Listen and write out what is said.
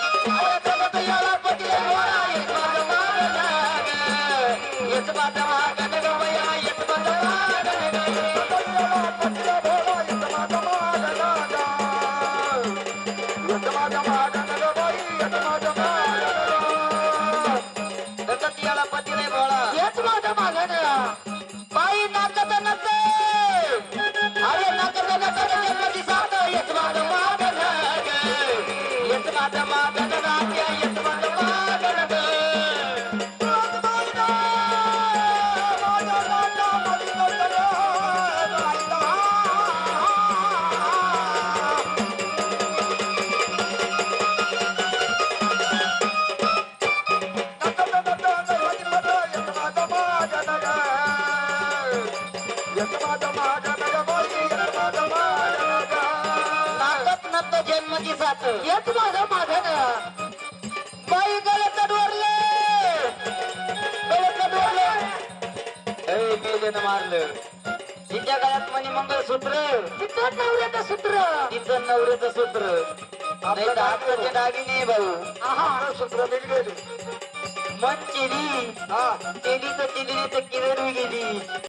अरे तट तयाला पतीला जन्मची साथ येत माझ्या मागण्या बाई गळत डोरले गळत डोरले ए मारलं. तिच्या गळ्यात म्हणे मंगळसूत्र. नवऱ्याचं सूत्र. तिचं नवऱ्याचं सूत्र. नाही तर हाताचे दागिने भाऊ. सूत्र निघलेली. मन चिली हा चिली तर चिली तर किरण गेली